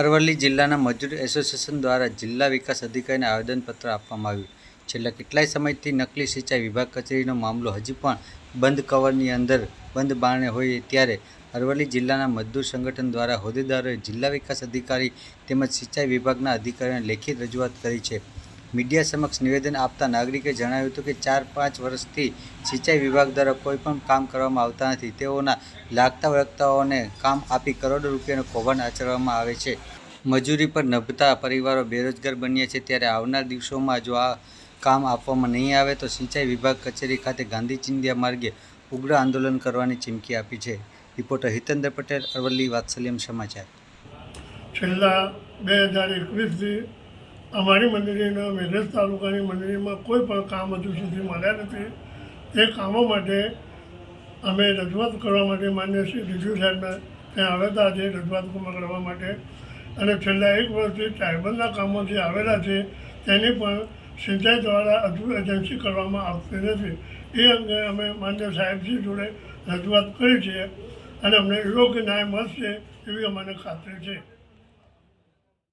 અરવલ્લી જિલ્લાના મજૂર એસોસિએશન દ્વારા જિલ્લા વિકાસ અધિકારીને આવેદનપત્ર આપવામાં આવ્યું. છેલ્લા કેટલાય સમયથી નકલી સિંચાઈ વિભાગ કચેરીનો મામલો હજી પણ બંધ કવરની અંદર બંધ બારણે હોય ત્યારે અરવલ્લી જિલ્લાના મજદૂર સંગઠન દ્વારા હોદ્દેદારોએ જિલ્લા વિકાસ અધિકારી તેમજ સિંચાઈ વિભાગના અધિકારીઓને લેખિત રજૂઆત કરી છે. મીડિયા સમક્ષ નિવેદન આપતા નાગરિકે જણાવ્યું હતું કે ચાર પાંચ વર્ષથી સિંચાઈ વિભાગ દ્વારા કોઈ પણ કામ કરવામાં આવતા નથી. તેઓના લાગતા વળગતાઓને કામ આપી કરોડો રૂપિયાનું કૌભાંડ આચરવામાં આવે છે. મજૂરી પર નભતા પરિવારો બેરોજગાર બન્યા છે. ત્યારે આવનાર દિવસોમાં જો આ કામ આપવામાં નહીં આવે તો સિંચાઈ વિભાગ કચેરી ખાતે ગાંધી ચિંધ્યા માર્ગે ઉગ્ર આંદોલન કરવાની ચીમકી આપી છે. રિપોર્ટર હિતેન્દ્ર પટેલ, અરવલ્લી, વાત્સલ્યમ સમાચાર. છેલ્લા બે હજાર એકવીસથી અમારી મંડળીના મેઘરજ તાલુકાની મંડળીમાં કોઈ પણ કામ હજુ સુધી મળ્યા નથી. તે કામો માટે અમે રજૂઆત કરવા માટે માન્ય શ્રી ડીજુ સાહેબના ત્યાં આવેલા છે રજૂઆત કરવા માટે. અને છેલ્લા એક વર્ષથી ટ્રાઇબલના કામો જે આવેલા છે, તેની પણ સિંચાઈ દ્વારા હજુ એજન્સી કરવામાં આવતી નથી. એ અંગે અમે માન્ય સાહેબજી જોડે રજૂઆત કરી છે અને અમને યોગ્ય ન્યાય મળશે એવી અમને ખાતરી છે.